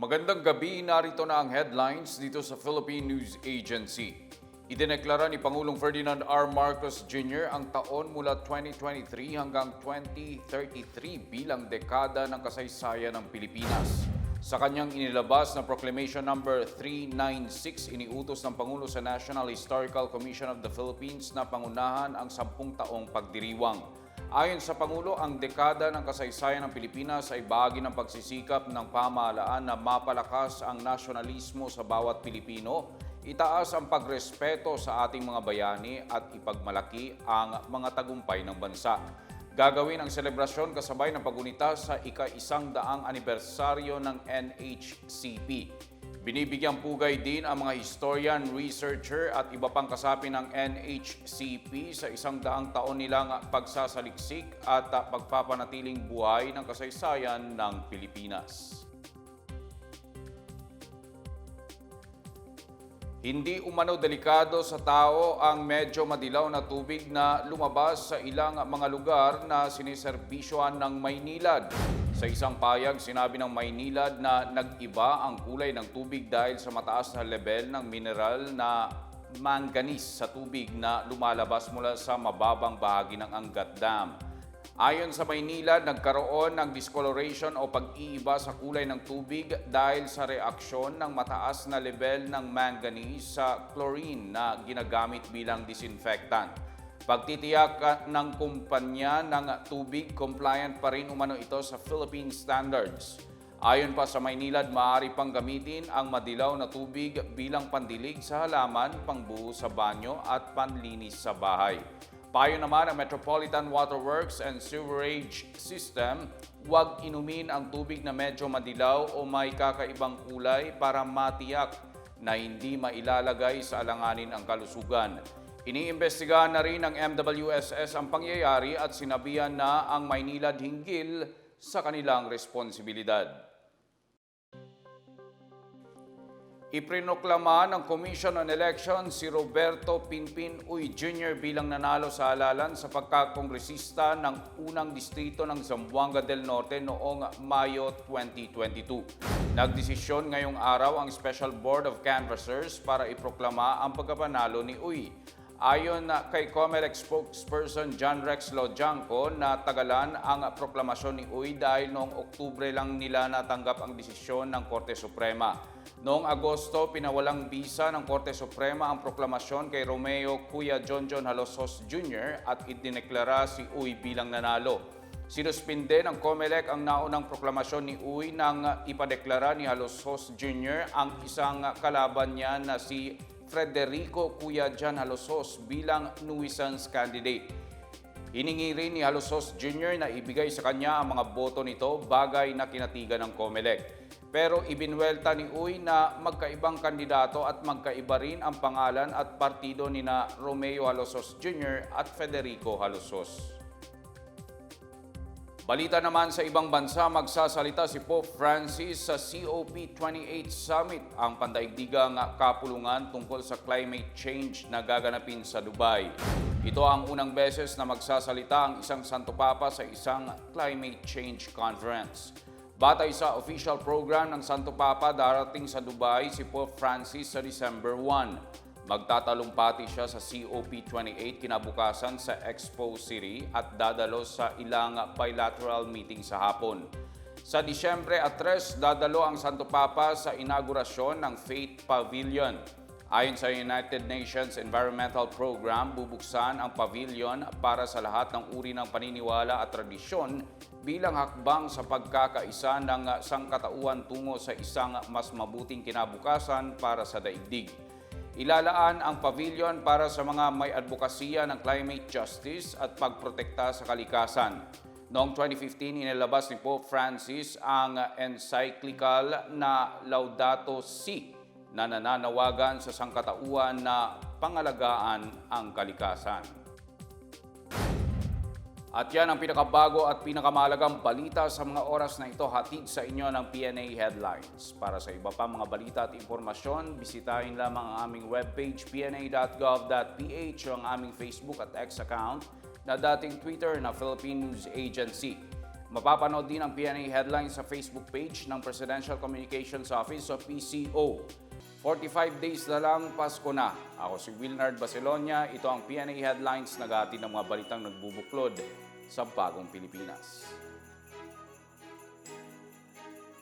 Magandang gabi, narito na ang headlines dito sa Philippine News Agency. Idineklara ni Pangulong Ferdinand R. Marcos Jr. ang taon mula 2023 hanggang 2033 bilang dekada ng kasaysayan ng Pilipinas. Sa kanyang inilabas na Proclamation Number 396, iniutos ng Pangulo sa National Historical Commission of the Philippines na pangunahan ang sampung taong pagdiriwang. Ayon sa Pangulo, ang dekada ng kasaysayan ng Pilipinas ay bahagi ng pagsisikap ng pamahalaan na mapalakas ang nasyonalismo sa bawat Pilipino, itaas ang pagrespeto sa ating mga bayani at ipagmalaki ang mga tagumpay ng bansa. Gagawin ang selebrasyon kasabay ng pagunita sa ika-isang daang anibersaryo ng NHCP. Binibigyang pugay din ang mga historian, researcher at iba pang kasapi ng NHCP sa isang daang taon nilang pagsasaliksik at pagpapanatiling buhay ng kasaysayan ng Pilipinas. Hindi umano delikado sa tao ang medyo madilaw na tubig na lumabas sa ilang mga lugar na siniserbisyoan ng Maynilad. Sa isang payag, sinabi ng Maynilad na nag-iba ang kulay ng tubig dahil sa mataas na level ng mineral na manganese sa tubig na lumalabas mula sa mababang bahagi ng Angat Dam. Ayon sa Maynila, nagkaroon ng discoloration o pag-iiba sa kulay ng tubig dahil sa reaksyon ng mataas na level ng manganese sa chlorine na ginagamit bilang disinfectant. Pagtitiyak ng kumpanya ng tubig, compliant pa rin umano ito sa Philippine standards. Ayon pa sa Maynilad, maaari pang gamitin ang madilaw na tubig bilang pandilig sa halaman, pangbuo sa banyo at panlinis sa bahay. Payo naman ng Metropolitan Water Works and Sewerage System, huwag inumin ang tubig na medyo madilaw o may kakaibang kulay para matiyak na hindi mailalagay sa alanganin ang kalusugan. Iniimbestigahan na rin ng MWSS ang pangyayari at sinabihan na ang Maynilad hinggil sa kanilang responsibilidad. Iprinoklama ng Commission on Elections si Roberto Pinpin Uy Jr. bilang nanalo sa halalan sa pagkakongresista ng unang distrito ng Zamboanga del Norte noong Mayo 2022. Nagdesisyon ngayong araw ang Special Board of Canvassers para iproklama ang pagkapanalo ni Uy. Ayon kay COMELEC spokesperson John Rex Lojanco na tagalan ang proklamasyon ni Uy dahil noong Oktubre lang nila natanggap ang desisyon ng Korte Suprema. Noong Agosto, pinawalang bisa ng Korte Suprema ang proklamasyon kay Romeo Kuya John Halosos Jr. at idineklara si Uy bilang nanalo. Sinuspinde ng COMELEC ang naunang proklamasyon ni Uy nang ipadeklara ni Halosos Jr. ang isang kalaban niya na si Frederico Kuya Jan Halosos bilang nuisance candidate. Hiningi rin ni Halosos Jr. na ibigay sa kanya ang mga boto nito bagay na kinatigan ng COMELEC. Pero ibinwelta ni Uy na magkaibang kandidato at magkaiba rin ang pangalan at partido ni na Romeo Halosos Jr. at Federico Halosos. Balita naman sa ibang bansa, magsasalita si Pope Francis sa COP28 Summit, ang pandaigdigang kapulungan tungkol sa climate change na gaganapin sa Dubai. Ito ang unang beses na magsasalita ang isang Santo Papa sa isang climate change conference. Batay sa official program ng Santo Papa, darating sa Dubai si Pope Francis sa December 1. Magtatalumpati siya sa COP28 kinabukasan sa Expo City at dadalo sa ilang bilateral meeting sa hapon. Sa Disyembre at 3, dadalo ang Santo Papa sa inaugurasyon ng Faith Pavilion. Ayon sa United Nations Environmental Program, bubuksan ang pavilion para sa lahat ng uri ng paniniwala at tradisyon bilang hakbang sa pagkakaisa ng sangkatauhan tungo sa isang mas mabuting kinabukasan para sa daigdig. Ilalaan ang pavilion para sa mga may advokasya ng climate justice at pagprotekta sa kalikasan. Noong 2015, inilabas ni Pope Francis ang encyclical na Laudato Si na nananawagan sa sangkatauhan na pangalagaan ang kalikasan. At yan ang pinakabago at pinakamalagang balita sa mga oras na ito hatid sa inyo ng PNA Headlines. Para sa iba pa mga balita at impormasyon, bisitahin lamang ang aming webpage pna.gov.ph o ang aming Facebook at X account na dating Twitter na Philippine News Agency. Mapapanood din ang PNA headlines sa Facebook page ng Presidential Communications Office o PCO. 45 days na lang, Pasko na. Ako si Wilnard Baselonia. Ito ang PNA headlines na ng mga balitang nagbubuklod sa bagong Pilipinas.